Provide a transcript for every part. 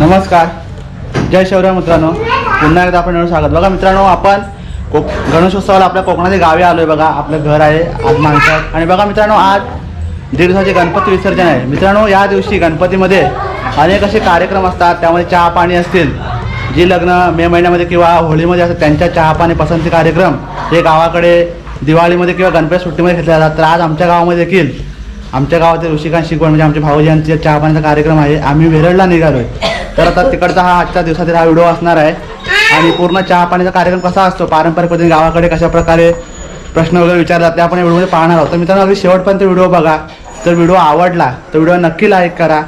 नमस्कार. जय शिवराय मित्रांनो. पुन्हा एकदा आपण स्वागत. बघा मित्रांनो आपण कोक गणेशोत्सवाला आपल्या कोकणाच्या गावी आलोय बघा. आपलं घर आहे आज माणसात आणि बघा मित्रांनो आज दीड दिवसाचे गणपती विसर्जन आहे. मित्रांनो या दिवशी गणपतीमध्ये अनेक असे कार्यक्रम असतात. त्यामध्ये चहा पाणी असतील. जी लग्न मे महिन्यामध्ये किंवा होळीमध्ये असतात त्यांच्या चहा पाणी पसंती कार्यक्रम हे गावाकडे दिवाळीमध्ये किंवा गणपती सुट्टीमध्ये घेतले जातात. तर आज आमच्या गावामध्ये देखील आमच्या गावातील ऋषिकांत शिकवण म्हणजे आमच्या भाऊजी यांचे चहा पाण्याचा कार्यक्रम आहे. आम्ही वेरळला निघालो आहे तर आता तिकडचा हा आजच्या दिवसातील हा व्हिडिओ असणार आहे. आणि पूर्ण चहा पाण्याचा कार्यक्रम कसा असतो? पारंपरिक पद्धतीने गावाकडे कशा प्रकारे प्रश्न वगैरे विचारतात ते आपण व्हिडिओमध्ये पाहणार आहोत. तर मित्रांनो अगदी शेवटपर्यंत व्हिडिओ बघा. तर व्हिडिओ आवडला तर व्हिडिओ नक्की लाईक करा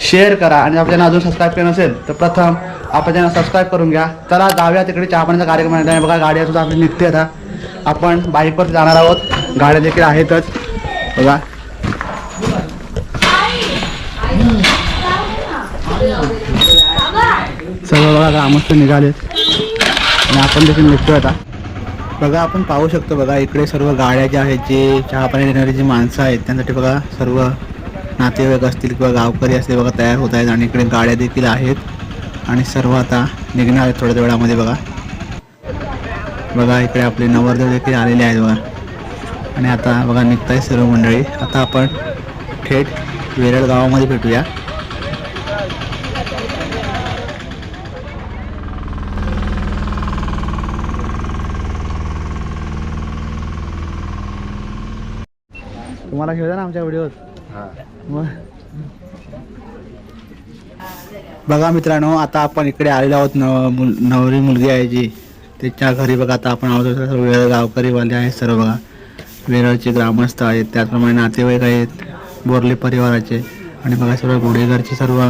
शेअर करा. आणि आपल्याला अजून सबस्क्राईब केलं नसेल तर प्रथम आपण त्यांना सबस्क्राईब करून घ्या. चला जाऊया तिकडे चहा पाण्याचा कार्यक्रम आहे. आणि बघा गाड्या सुद्धा आपली निघते आता. आपण बाईकवर जाणार आहोत. गाड्या देखील आहेतच. बघा. सर्व बघा ग्रामस्थ निघालेत. आणि आपण देखील निघतोय आता. बघा आपण पाहू शकतो बघा इकडे सर्व गाड्या ज्या आहेत जे चहा पाणी देणारी जी माणसं आहेत त्यांसाठी बघा सर्व नातेवाईक असतील किंवा गावकरी असतील बघा तयार होत आहेत. आणि इकडे गाड्या देखील आहेत. आणि सर्व आता निघणार आहेत थोड्या वेळामध्ये बघा. बघा इकडे आपले नवरदेव देखील आलेले आहेत बघा. आणि आता बघा निघताय सर्व मंडळी. आता आपण थेट वेरळ गावामध्ये भेटूया. तुम्हाला खेळता ना आमच्या व्हिडिओत? मग. बघा मित्रांनो आता आपण इकडे आलेलो आहोत नव नवरी मुलगी आहे जी. तिच्या घरी बघा आता आपण आहोत. सर्व वेळ गावकरीवाले आहेत सर्व बघा. वेरळचे ग्रामस्थ आहेत त्याचप्रमाणे नातेवाईक आहेत बोरले परिवाराचे. आणि बघा सर्व गुढेघरचे सर्व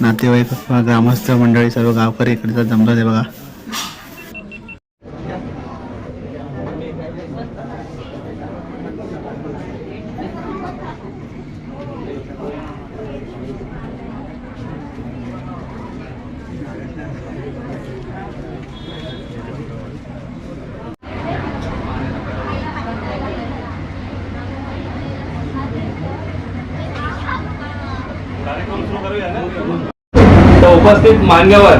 नातेवाईक ग्रामस्थ मंडळी सर्व गावकरी इकडे जमलं आहे बघा तर उपस्थित मान्यवर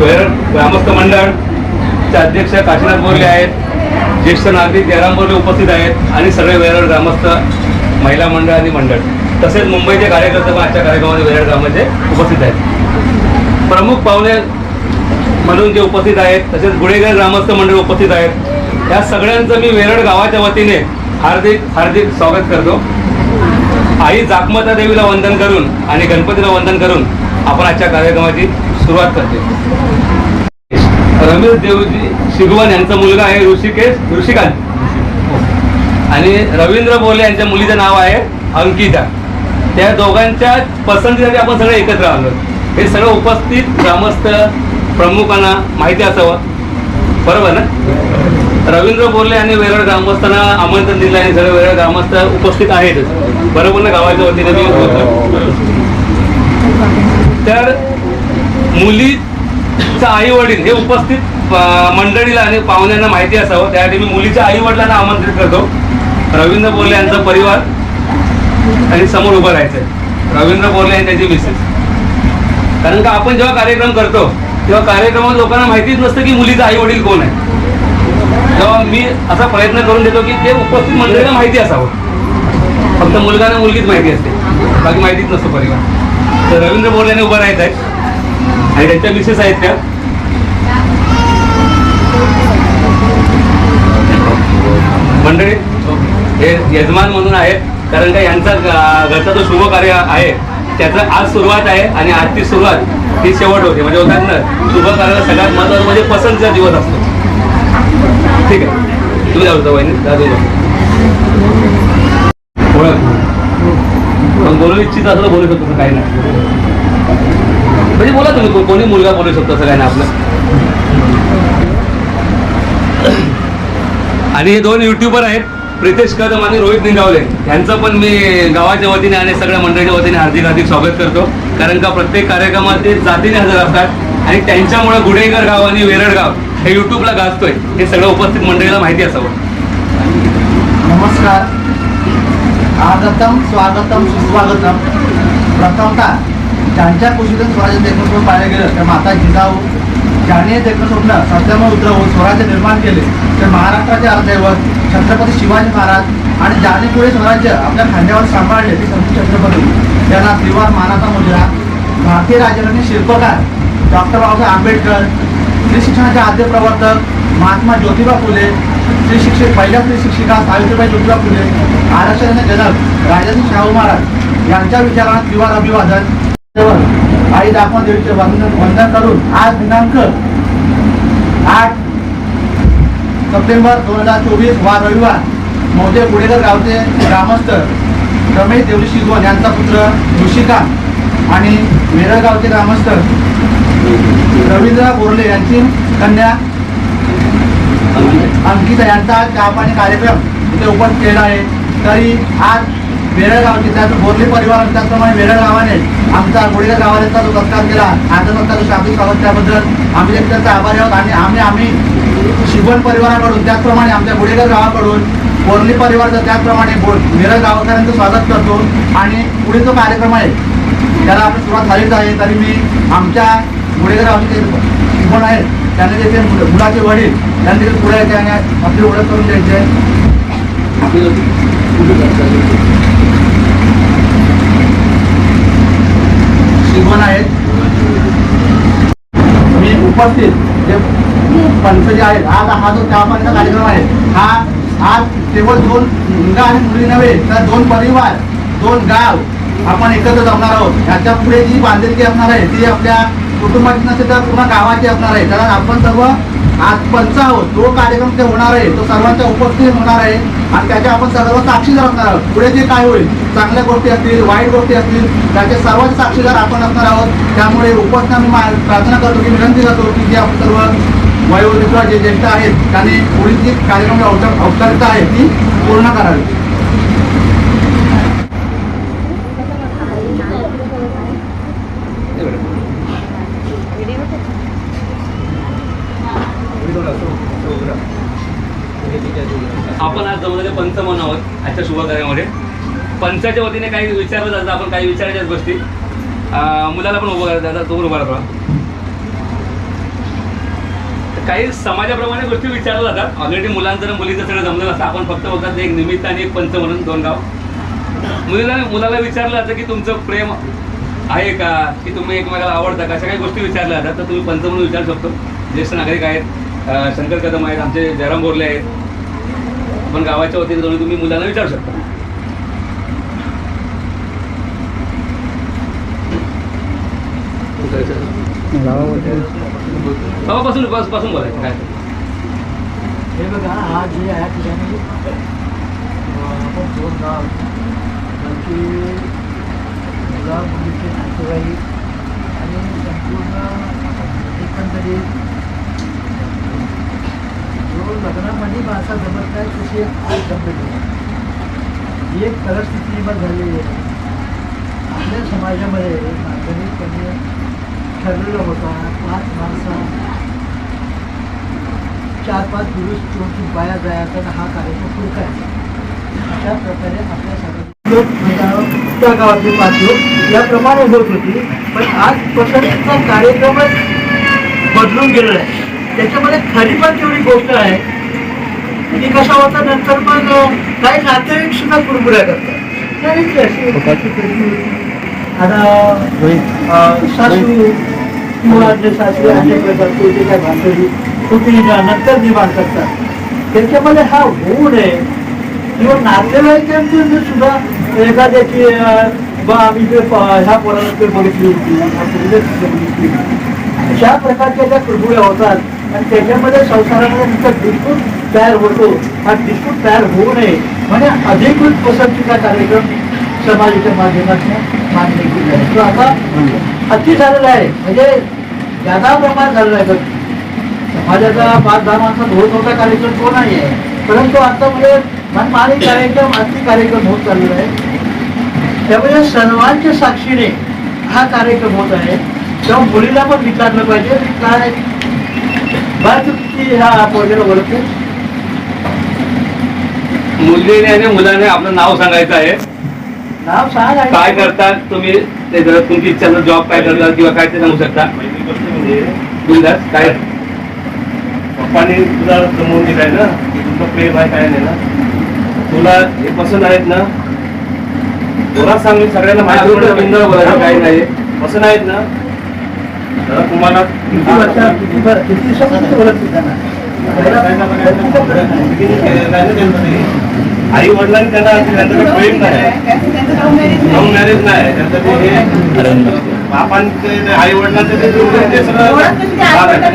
वेरळ ग्रामस्थ मंडळचे अध्यक्ष काशीनाथ बोरले आहेत ज्येष्ठ नागरिक जयराम बोरले उपस्थित आहेत आणि सगळे वेरळ ग्रामस्थ महिला मंडळ आणि मंडळ. तसेच मुंबईचे कार्यकर्ते पण आजच्या कार्यक्रमामध्ये वेरळ ग्रामाचे उपस्थित आहेत. प्रमुख पाहुणे म्हणून जे उपस्थित आहेत तसेच गुडेगर ग्रामस्थ मंडळ उपस्थित आहेत या सगळ्यांचं मी वेरळ गावाच्या वतीने हार्दिक हार्दिक स्वागत करतो. आई जाकमता देवीला वंदन करून आणि गणपतीला वंदन करून आपण आजच्या कार्यक्रमाची सुरुवात करते. रमेश देवजी शिगवण यांचा मुलगा आहे ऋषिकेश ऋषिकांत. आणि रवींद्र बोले यांच्या मुलीचं नाव आहे अंकिता. त्या दोघांच्या पसंतीसाठी आपण सगळे एकत्र आलो हे सगळं उपस्थित ग्रामस्थ प्रमुखांना माहिती असावं. बरोबर ना? रवींद्र बोर्ले आणि वेरळ ग्रामस्थांना आमंत्रण दिलं आणि सगळे वेरळ ग्रामस्थ उपस्थित आहेतच बरोबर ना? गावाच्या वतीने मी तर मुलीचा आई वडील हे उपस्थित मंडळीला आणि पाहुण्यांना माहिती असावं. त्यासाठी मी मुलीच्या आई वडिलांना आमंत्रित करतो. रवींद्र बोरले यांचा परिवार आणि समोर उभं राहायचंय. रवींद्र बोरले आणि त्याची मिसेस कारण का आपण जेव्हा कार्यक्रम करतो तेव्हा कार्यक्रमात लोकांना माहितीच नसतं की मुलीचा आई वडील कोण आहे तेव्हा मी असा प्रयत्न करून देतो की ते उपस्थित मंडळीला माहिती असावं. फक्त मुलगा आणि मुलगीच माहिती असते. बाकी माहितीच नसतो परिवार. तर रवींद्र बोरले यांनी उभं राहायचं आहे आणि त्यांच्या मिसेस आहेत त्या. मंडळी हे यजमान म्हणून आहेत. कारण का यांचा घरचा जो शुभ कार्य आहे त्याचं आज सुरुवात आहे आणि आजची सुरुवात ही शेवट होते. म्हणजे होतात ना शुभ कार्याला सगळ्यात महत्वाचं म्हणजे पसंतीचा दिवस असतो. ठीक आहे. तुम्ही जाऊ वहिनी. दादू ओळख. पण बोलू इच्छित असलं बोलू शकतो काही नाही. म्हणजे बोला तुम्ही कोणी मुलगा बोलू शकतो सगळ्यांना आपलं? आणि हे दोन युट्यूबर आहेत प्रितेश कदम आणि रोहित निंगावले. यांचं पण मी गावाच्या वतीने आणि सगळ्या मंडळीच्या वतीने हार्दिक हार्दिक स्वागत करतो. कारण का प्रत्येक कार्यक्रमात ते जातीने हजर असतात आणि त्यांच्यामुळे गुडेगर गाव आणि वेरड गाव हे युट्यूबला गाजतोय. हे सगळं उपस्थित मंडळीला माहिती असावं. नमस्कार. आगतम स्वागतम सुस्वागतम. प्रथमतः ज्यांच्या कुशीतून स्वराज्य देखणं पाहिलं गेलं तर माता जिजाऊ ज्याने देखणं स्वप्न सत्यामय उतरवून स्वराज्य निर्माण केले तर महाराष्ट्राचे अर्धदैवत छत्रपती शिवाजी महाराज आणि ज्याने पुढे स्वराज्य आपल्या खांद्यावर सांभाळले ते संत छत्रपती. त्यांना त्रिवार मानाचा मुजरा भारतीय राजकारणी शिल्पकार डॉक्टर बाबासाहेब आंबेडकर स्त्री शिक्षणाचे आद्य प्रवर्तक महात्मा ज्योतिबा फुले स्त्री शिक्षक पहिल्या स्त्री शिक्षिका सावित्रीबाई ज्योतिबा फुले आरक्षणाचे जनक राजाजी शाहू महाराज यांच्या विचारांना त्रिवार अभिवादन आई दाखवा देवीचे वंदन वंदन करून आज दिनांक आठ सप्टेंबर दोन हजार चोवीस वा रविवार. मौजे गुडेकर गावचे ग्रामस्थ रमेश देवली शिगवण यांचा पुत्र ऋषिका आणि वेरळ गावचे ग्रामस्थ रवींद्र बोर्ले यांची कन्या अंकिता यांचा चहापाणी कार्यक्रम इथे उपस्थित केला आहे. तरी आज वेरळ गावचे त्याच परिवार आणि त्याचप्रमाणे वेरळ गावाने आमचा गुडेकर गावाचा जो सत्कार केला. आता जो शाब्दिक स्वागत त्याबद्दल आम्ही देखील त्यांचा आभारी आहोत आणि आम्ही आम्ही शिवण परिवाराकडून त्याचप्रमाणे आमच्या गुडेकर गावाकडून बोरली परिवाराचं त्याचप्रमाणे बोल वेरळ गावकऱ्यांचं स्वागत करतो. आणि पुढे जो कार्यक्रम आहे त्याला आपण सुरुवात झालीच आहे तरी मी आमच्या गुडेकर गावचे जे शिवण आहेत त्यांना देखील मुलाचे वडील त्यांना देखील पुढे यायचे आणि आपली ओळख करून द्यायची आहे? श्रीमान आहेत. मी उपस्थित. जे पंच जे आहेत आज हा जो चहापाणीचा कार्यक्रम आहे हा आज केवळ दोन मुलगा आणि मुली नव्हे तर दोन परिवार दोन गाव आपण एकत्र जमणार आहोत. याच्यापुढे जी बांधिलकी असणार आहे ती आपल्या कुटुंबाची नसेल तर पूर्ण गावाची असणार आहे. त्याला आपण सर्व आज पंच आहोत जो कार्यक्रम ते होणार आहे तो सर्वांच्या उपस्थितीत होणार आहे. आणि त्याच्या आपण सर्व साक्षीदार असणार आहोत. पुढे जे काय होईल चांगल्या गोष्टी असतील वाईट गोष्टी असतील त्याचे सर्वांचे साक्षीदार आपण असणार आहोत. त्यामुळे उपस्थित आम्ही प्रार्थना करतो की विनंती करतो की जे आपण सर्व वयोवृद्ध जे ज्येष्ठ आहेत त्यांनी पुढील जी कार्यक्रम औपचारिकता आहे ती पूर्ण करावी आपण आज जमलेले पंच म्हणून आहोत आजच्या शुभ कार्यामध्ये मंचाच्या वतीने काही विचारलं जातं आपण काही विचारायच्याच गोष्टी. मुलाला पण उभं करायचं आता तो उभा राहतो. काही समाजाप्रमाणे गोष्टी विचारल्या जातात. ऑलरेडी मुलांचं मुलीचं सगळं जमलेलं असतं. आपण फक्त बघतात एक निमित्त आणि एक पंच म्हणून दोन गाव. मुलीला मुलाला विचारलं जातं की तुमचं प्रेम आहे का? की तुम्ही एकमेकाला आवडता का? अशा काही गोष्टी विचारल्या जातात. तर तुम्ही पंच म्हणून विचारू शकतो. ज्येष्ठ नागरिक आहेत. शंकर कदम आहेत. आमचे जयराम बोरले आहेत. पण गावाच्या वतीने दोन्ही तुम्ही मुलांना विचारू शकता. अं, जो लग्नामध्ये माणसा जमत नाही तशी आज जमलेली आहे. एक परिस्थिती निर्माण झालेली आहे आपल्या समाजामध्ये नागरिकपणे ठरलेलं होतं. पाच माणसं चार पाच दिवस दोन बाया जायचा हा कार्यक्रम सुरू काय अशा प्रकारे आपल्या सगळ्या त्या गावातले पाच लोक याप्रमाणे होत होती. पण आज पसंतीचा कार्यक्रमच बदलून गेलेला आहे. त्याच्यामध्ये खरी पण तेवढी गोष्ट आहे की कशा होता नंतर पण काही नातेवाईक सुद्धा कुरमुऱ्या करतात. हो, अशी होती. अं, सासू किंवा जे सासरे अनेक प्रकारचे जे काही भांडवली तुम्ही नंतर निर्माण करतात. त्याच्यामध्ये हा होऊ नये किंवा नातेवाईकांतून सुद्धा एखाद्याची बा आम्ही प- ह्या पोराला ते बघितली होती. अशा प्रकारच्या ज्या कुरबुड्या होतात आणि त्याच्यामध्ये संसारामध्ये नुसता डिस्प्यूट तयार होतो हा डिस्प्यूट तयार होऊ नये. म्हणजे अधिकृत पसंतीचा कार्यक्रम समाजाच्या माध्यमातून केला आहे तो आता अति झालेला आहे. म्हणजे जादा प्रमाण झालेला आहे. समाजाचा पाच दहा माणसात होत होता कार्यक्रम तो नाही आहे. परंतु आता म्हणजे मनमानी कार्यक्रम अति कार्यक्रम होत चाललेला आहे. त्यामुळे सर्वांच्या साक्षीने हा कार्यक्रम होत आहे. तेव्हा मुलीला पण विचारलं पाहिजे की काय तू किती ह्या पोरग्याला ओळखते? मुलीने आणि मुलाने आपलं नाव सांगायचं आहे. काय करतात तुम्ही ते जर तुमची इच्छा असेल जॉब काय करतात किंवा काय ते सांगू शकता बिंदास काय पप्पाने तुला जमवून दिलाय ना तुमचं प्रेम आहे काय नाही ना तुला हे पसंत आहेत ना जोरात सांग मी सगळ्यांना माझ्या माहिती बोलायचं काही नाही पसंत आहेत ना तर तुम्हाला किती वर्ष किती किती दिवसापासून बोलत आई वडिलांनी त्यांना त्यांचं प्रेम नाही. लव्ह मॅरेज नाही त्यांचं ते हे बापांचे आई वडिलांचे ते जुळवून ते सगळं भाग आहे.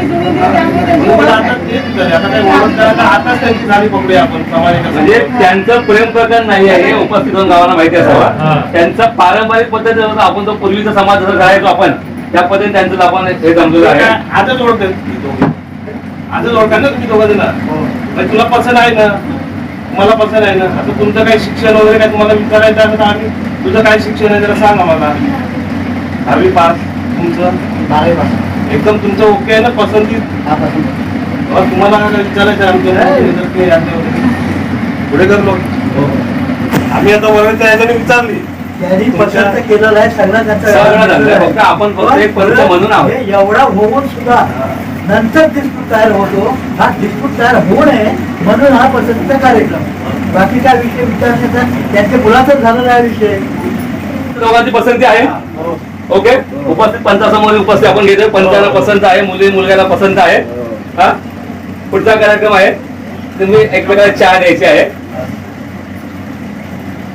म्हणून आता तेच झाले. आता काही ओळख करायला आताच त्यांची झाली पकडूया आपण समाजाच्या म्हणजे त्यांचं प्रेम प्रकरण नाही आहे हे उपस्थित होऊन गावाला माहिती हा. असावा त्यांचा पारंपरिक पद्धती आपण तो पूर्वीचा समाज जसं करायचो आपण त्या पद्धतीने त्यांचं आपण हे जमलेलं आहे. आजच ओळखतात ती दोघं. आजच ओळखा ना तुम्ही दोघं जण. म्हणजे तुला पसंत आहे ना? मला पसंत आहे ना. आता तुमचं काही शिक्षण वगैरे काय तुम्हाला विचारायचं आहे तर आम्ही तुझं काय शिक्षण आहे जरा सांग आम्हाला दहावी पास. तुमचं? बारावी पासून एकदम तुमचं ओके आहे ना? पसंती हा पासून मग तुम्हाला काय विचारायचं आहे आमचं पुढे कर लोक आम्ही आता वरच्या याच्याने विचारली. पसंत केलेलं आहे सगळं आपण फक्त एक परिचय म्हणून. हे एवढा होऊन सुद्धा नंतर डिस्प्यूट तयार होतो. हा डिस्प्यूट तयार होऊ नये. म्हणून हा पसंतीचा कार्यक्रम. बाकी काय विषय विचारण्याचा त्यांच्या मुलाचाच झालेला हा विषय. दोघांची पसंती आहे. ओके उपस्थित पंचासमोर उपस्थित आपण घेतोय. पंचाला पसंत आहे मुली मुलग्याला पसंत आहे. हा? पुढचा कार्यक्रम आहे. तुम्ही एकमेकाला चहा द्यायची आहे.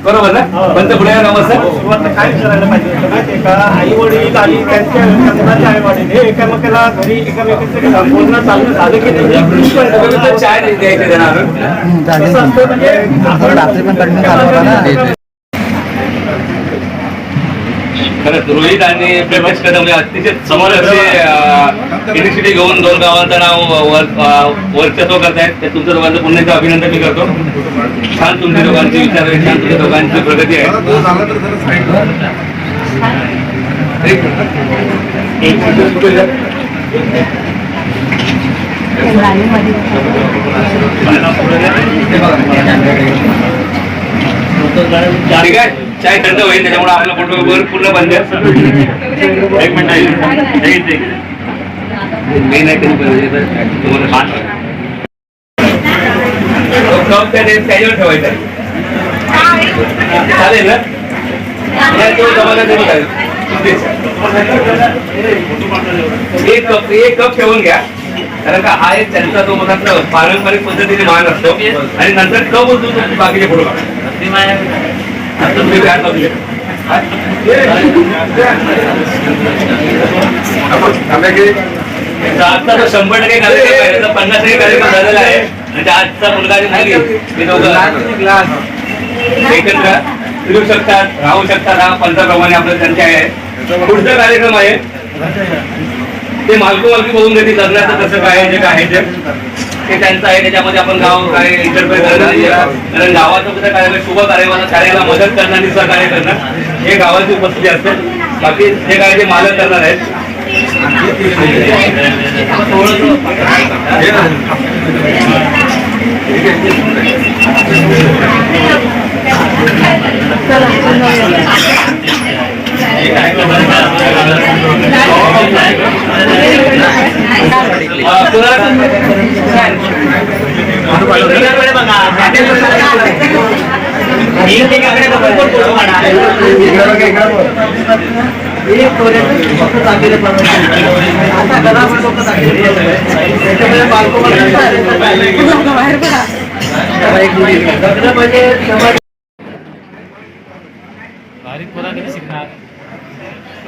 बरोबर ना? पंच पुढे या नमस्कार सुरुवातीला काय विचारायला पाहिजे होतं माहिती आहे का? आई वडील आणि त्यांच्या मुलाचे आई वडील हे एकामेकाला घरी एकामेकांचं बोलणं चालणं झालं की नाही? चहा द्यायची म्हणजे आपण- रात्री पण कंटिन्यू चालू होता ना खरंच रोहित आणि प्रकाश कदम हे अतिशय समोर युनिव्हर्सिटी घेऊन दोन गावांचं नाव वर्चस्व करतायत. ते तुमच्या दोघांचं पुन्हा एकदा अभिनंदन मी करतो. छान तुमच्या दोघांचे विचार आहेत छान तुमच्या दोघांची प्रगती आहे? ठीक आहे. चाय थंड होईल त्याच्यामुळे आपला फोटो वर पूर्ण बंद. एक मिनिट मी नाही कधी त्याच्यावर ठेवायचा चालेल ना? तो जमाना. एक कप एक कप ठेवून घ्या. कारण का हा एक त्यांचा तो म्हणतात ना, पारंपरिक पद्धतीने मान असतो. आणि नंतर कप उचलून तुम्ही बाकीचे फोटो काढा. म्हणजे आजचा तो शंभर टक्के कार्यक्रम आहे पन्नास टक्के कार्यक्रम झालेला आहे. म्हणजे आजचा मुलगा आणि मुलगी हे दोघं एकत्र फिरू शकतात राहू शकतात. हा पंचाप्रमाणे आपलं त्यांचे आहे. पुढचा कार्यक्रम आहे. ते मालको मालकी बघून घेतील लग्नाचं कसं काय जे काय आहे ते. हे त्यांचं आहे त्याच्यामध्ये आपण गाव काय इंटरफेअर करणार कारण गावाचं कसं काय शुभ कार्यक्रमाला कार्याला मदत करणार आणि काय करणार. हे गावाची उपस्थिती असते. बाकी जे काय ते मालक करणार आहेत. अं, एक पर्यटन शिकणार?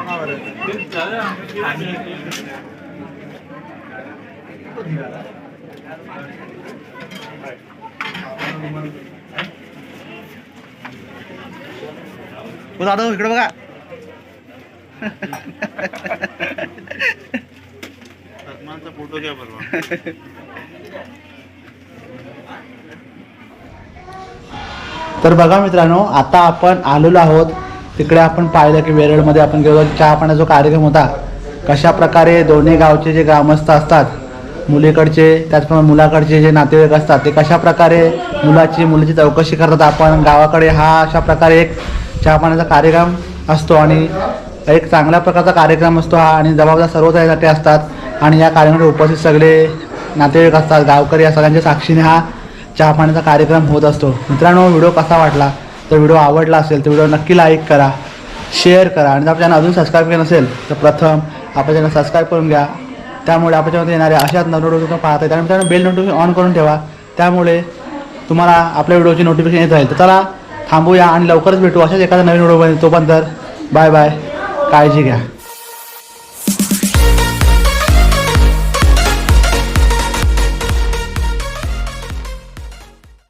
कामावर दादा इकडे बघा. सलमानचा फोटो घ्या बरोबर तर बघा मित्रांनो आता आपण आलेलो आहोत तिकडे आपण पाहिलं की वेरळमध्ये आपण गेलो चहा पाण्याचा जो कार्यक्रम होता कशा प्रकारे दोन्ही गावचे जे ग्रामस्थ असतात मुलीकडचे त्याचप्रमाणे मुलाकडचे जे नातेवाईक असतात ते कशा प्रकारे मुलाची मुलीची चौकशी करतात आपण गावाकडे हा अशा प्रकारे एक चहा पाण्याचा कार्यक्रम असतो आणि एक चांगल्या प्रकारचा कार्यक्रम असतो हा आणि जबाबदार सर्वच यासाठी असतात आणि या कार्यक्रमात उपस्थित सगळे नातेवाईक असतात गावकरी या सगळ्यांच्या साक्षीने हा चहा पाण्याचा कार्यक्रम होत असतो. मित्रांनो व्हिडिओ कसा वाटला? तर व्हिडिओ आवडला असेल तर व्हिडिओ नक्की लाईक करा शेअर करा. आणि जर आपल्या अजून सबस्क्राईब केलं नसेल तर प्रथम आपल्या त्यांना सबस्क्राईब करून घ्या. त्यामुळे आपल्या चॅनलमध्ये येणाऱ्या अशाच नोटिफिकेशन तुम्ही पाहता येईल आणि बेल नोटिफिकेशन ऑन करून ठेवा. त्यामुळे तुम्हाला आपल्या व्हिडिओची नोटिफिकेशन येत राहील. तर चला थांबूया आणि लवकरच भेटू अशाच एखादा नवीन व्हिडिओ तोपर्यंत बाय बाय काळजी घ्या.